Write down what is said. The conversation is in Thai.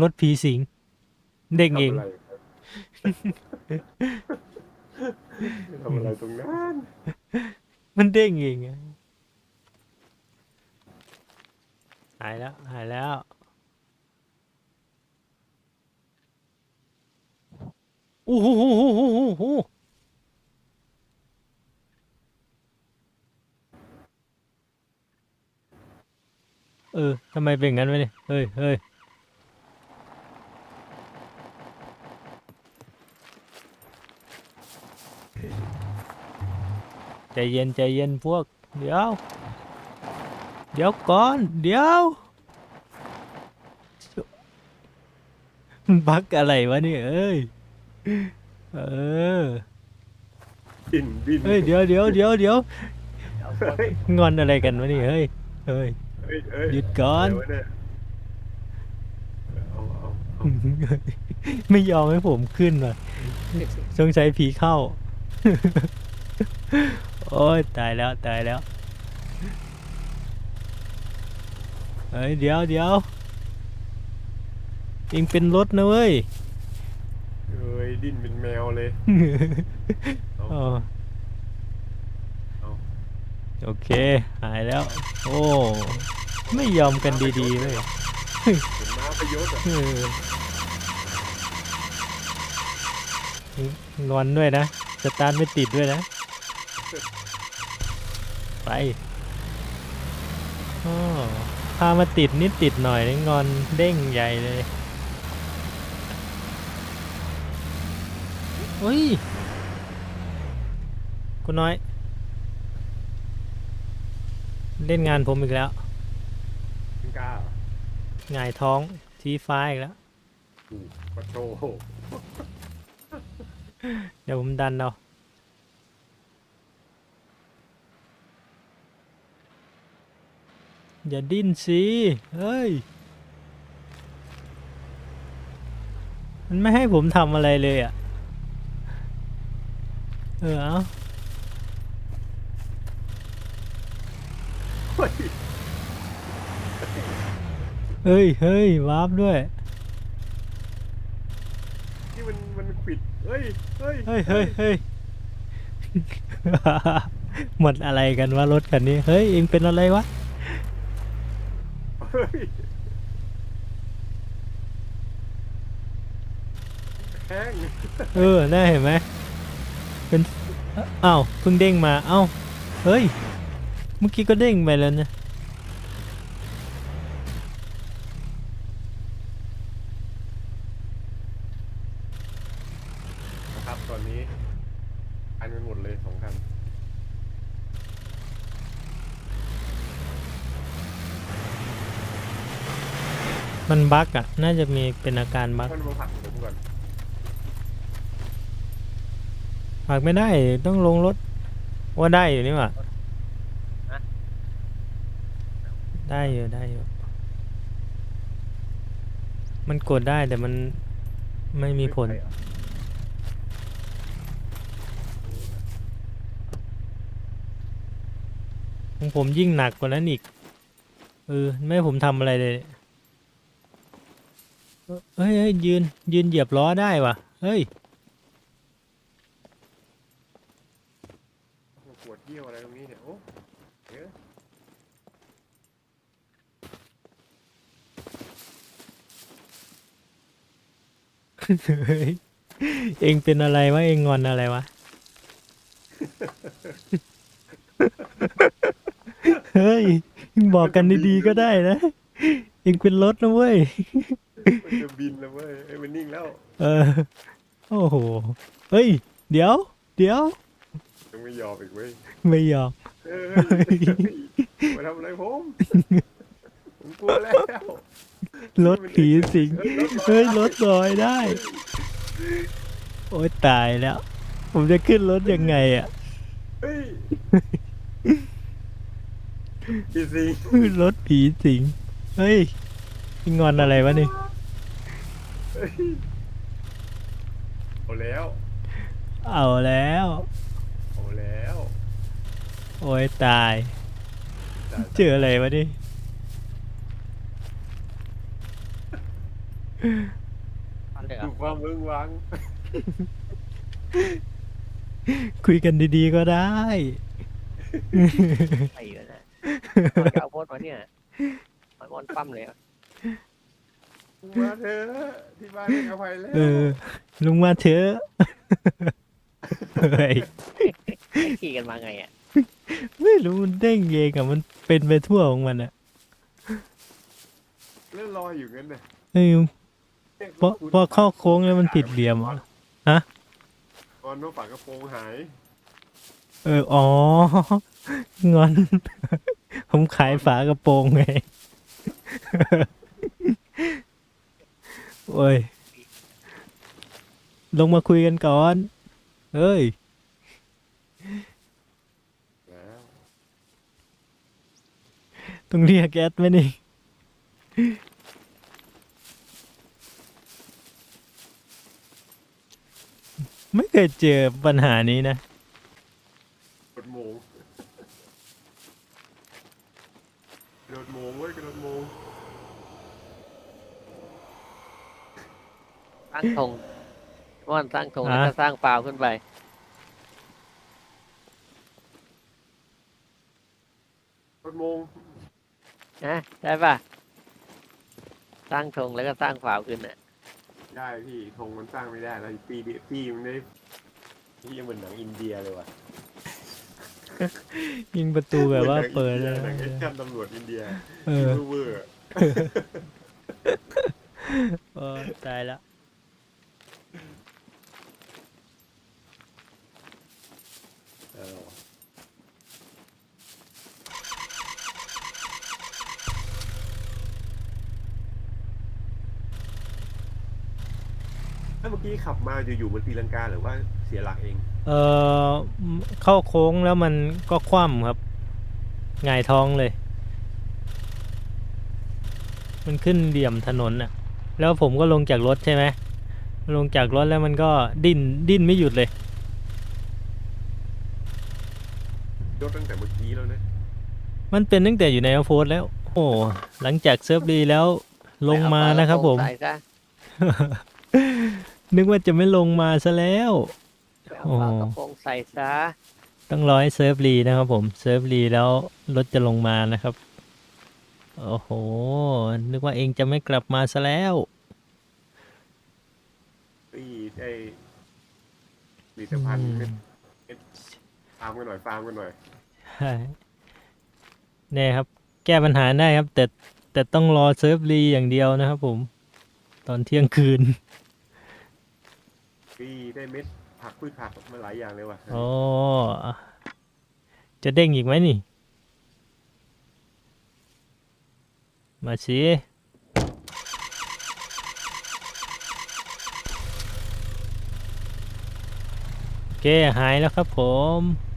รถผีสิง เด้งเอง ทำอะไรทำอะไรตรงนั้น มันเด้งเองอะหายแล้วหายแล้ว โอ้โหโหโหโหโหโหเออทำไมเป็นงั้นวะเนี่ย เฮ้ยเฮ้ย ใจเย็นใจเย็นพวก เดี๋ยว เดี๋ยวก่อน เดี๋ยวมันบักอะไรวะเนี่ยเอ้ย เออบินบินเฮ้ยเดี๋ยวเดี๋ยวเดี๋ยวเดี๋ยวเฮ้ยงอนอะไรกันวะเนี่ยเฮ้ยเฮ้ยเฮ้ยเฮ้ยหยุดก่อนเดี๋ยวเนี่ยเอาเอาเอาไม่ยอมให้ผมขึ้นว่ะสงสัยผีเข้า โอ้ยตายแล้วตายแล้วเฮ้ยเดี๋ยวเดี๋ยวเองเป็นรถนะเว้ยเฮ้ยดิ้นเป็นแมวเลยเอาอ๋อเอาโอเค หายแล้ว โอ้ ไม่ยอมกันดีๆเลยเห็นม้าประยศอะเอองอนด้วยนะ สตาร์ทไม่ติดด้วยนะ ไปอ้อพามาติดนิดติดหน่อยนี่งอนเด้งใหญ่เลยเฮ้ยคุณน้อย เล่นงานผมอีกแล้วคุณกล้าเหรอหงายท้องชี้ฟ้าอีกแล้วอืมปะโถเดี๋ยวผมดันเอา อย่าดิ้นสิ เฮ้ย มันไม่ให้ผมทำอะไรเลยอะ เออเอาเฮ้ยเฮ้ย เฮ้ย วาร์ปด้วย นี่มันมันขวิดเฮ้ย เฮ้ย เฮ้ย เฮ้ยเฮ้ย หมดอะไรกันวะรถคันนี้ เฮ้ย เองเป็นอะไรวะ เฮ้ยแข้งเออน่าเห็นไหมเป็นอ้าวเพิ่งเด้งมาเอ้าเฮ้ย เมื่อกี้ก็เด้งไปแล้วนะ นะครับตอนนี้อันไปหมดเลยสองคัน มันบั๊กอะ น่าจะมีเป็นอาการบั๊กมันมาผลักผมก่อนผลักไม่ได้ต้องลงรถ ว่าได้อยู่นี่หว่าได้อยู่ได้อยู่ มันกดได้แต่มันไม่มีผลใครอะของผมยิ่งหนักกว่านั้นอีก เออ ไม่ให้ผมทำอะไรเลย เนี่ยเฮ้ยเฮ้ยยืนยืนเหยียบล้อได้ว่ะเฮ้ยมาปวดเยี่ยวอะไรตรงนี้เนี่ยโอ้เอ๊ะเฮ้ยเองเป็นอะไรวะเองงอนอะไรวะ เฮ้ย บอกกันดีๆก็ได้นะ เองเป็นรถนะเว้ย มันจะบินแล้วเว้ยไอ้ยมันนิ่งแล้วเออ โอ้โห เฮ้ย เดี๋ยว เดี๋ยว ยังไม่ยอมอีกเว้ยไม่ยอมเอ้ยมาทำอะไรผมผมกลัวแล้วรถผีสิง เฮ้ย รถลอยได้ โอ๊ยตายแล้ว ผมจะขึ้นรถยังไงอะ เฮ้ยพี่สิงรถผีสิง เฮ้ยงอนอะไรวะนี่ เฮ้ยเอาแล้ว เอาแล้ว เอาแล้ว โอ้ยตายจ่ายเจออะไรวะนี่ฟันเลยเหรดูอความมึงวัง คุยกันดีๆก็ได้ไอ้เลยนะมันจะเอาโพสต์มาเนี่ยมันมอนปั้มเลยอะ มาเถอะที่บ้านให้อภัยแล้วเออ ลุงมาเถอะเฮ้ยไอ้ขี่กันมาไงอะไม่รู้มันเด้งเองอะมันเป็นไปทั่วของมันอะเล่นรออยู่งั้นน่ะเออพอพอเข้าโค้งแล้วมันผิดเหลี่ยมอะตอนน้องฝากระโปรงหาย เอออ๋องอน ผมขายฝากระโปรงไง โอ้ย ลงมาคุยกันก่อนเอ้ย แล้วต้องเรียกแอดไหมนี่ ไม่เคยเจอปัญหานี้นะ กดโมงกระโดดโมงเว้ยกระโดดโมง สร้างธง ม่อนสร้างธงแล้วอะก็สร้างฟาวขึ้นไปกดโมงนะได้ป่ะ สร้างธงแล้วก็สร้างฟาวขึ้นอะ ได้พี่ธงมันสร้างไม่ได้แล้วปีเดียวพี่มันได้พี่ยังเหมือนหนังอินเดียเลยว่ะยิงประตูแบบว่าเปิดหเลมืยอนหนังอินเดียหนังแอคชั่นตำรวจอินเดียเออ เวอร์เออตายแล้ว เออแล้วเมื่อกี้ขับมาอยู่ๆมันตีลังกาหรือว่าเสียหลักเอง เออเข้าโค้งแล้วมันก็คว่ำครับหงายท้องเลย มันขึ้นเหลี่ยมถนนน่ะ แล้วผมก็ลงจากรถใช่ไหมลงจากรถแล้วมันก็ดิ้นดิ้นไม่หยุดเลย ยกตั้งแต่เมื่อกี้แล้วนะ มันเป็นตั้งแต่อยู่ในออฟโฟแล้ว โอ้หลังจากเซิร์ฟดีแล้วลงมานะครับผม ใส่ฝากระโปรงใส่ซะนึกว่าจะไม่ลงมาซะแล้วเอาฝากระโปรงใส่ซะต้องรอให้เซิร์ฟรีนะครับผม เซิร์ฟรีแล้วรถจะลงมานะครับ โอ้โห นึกว่าเองจะไม่กลับมาซะแล้วพี่ได้ผลิตภัณฑ์เม็ดเม็ด ฟาร์มกันหน่อยฟาร์มกันหน่อยใช่เนี่ยครับ แก้ปัญหาได้ครับ แต่แต่ต้องรอเซิร์ฟรีอย่างเดียวนะครับผม ตอนเที่ยงคืนพี่ได้เม็ดผักพืชผักมาหลายอย่างเลยว่ะโอ้จะเด้งอีกไหมนี่ มาสิโอเคหายแล้วครับผม